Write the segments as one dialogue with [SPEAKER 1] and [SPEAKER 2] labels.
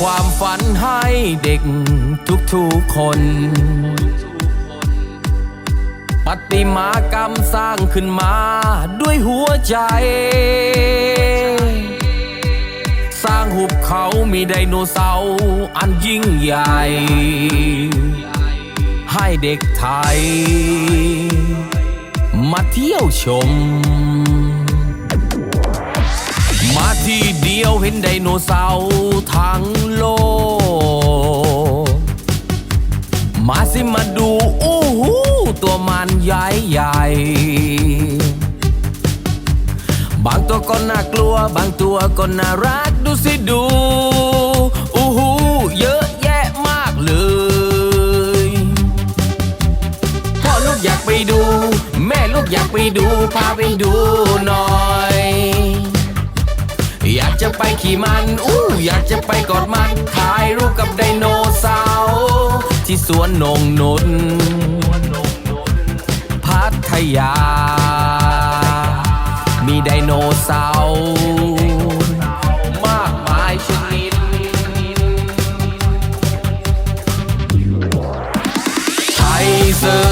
[SPEAKER 1] ความฝันให้เด็กทุกๆคน ปฏิมากรรมสร้างขึ้นมาด้วยหัวใจ สร้างหุบเขามีไดโนเสาร์อันยิ่งใหญ่ ให้เด็กไทย มาเที่ยวชม ดียวเห็นไดโนเสาร์ทั้งโลก มาสิมาดูอู้หูตัวมันใหญ่ใหญ่ บางตัวก็น่ากลัว บางตัวก็น่ารักดูสิดูอู้หูเยอะแยะมากเลยพ่อลูกอยากไปดู แม่ลูกอยากไปดู พาไปดูหน่อยอย ขี่มัน อู้อยากจะไปกอดมันถ่ายรูปกับไดโนเสาร์ที่สวนนงนุนพัทยา มีไดโนเสาร์มากมายชนิดไทรเซอร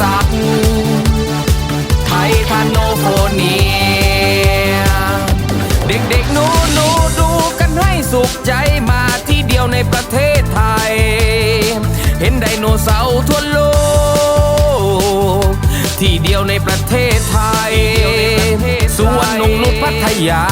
[SPEAKER 1] ซินทาสัตไททานโนโฟเนีย เด็กๆหนูหนูๆดูกันให้สุขใจมาที่เดียวในประเทศไทย เห็นไดโนเสาร์ทั่วโลก ที่เดียวในประเทศไทย สวนนงนุษย์พัทยา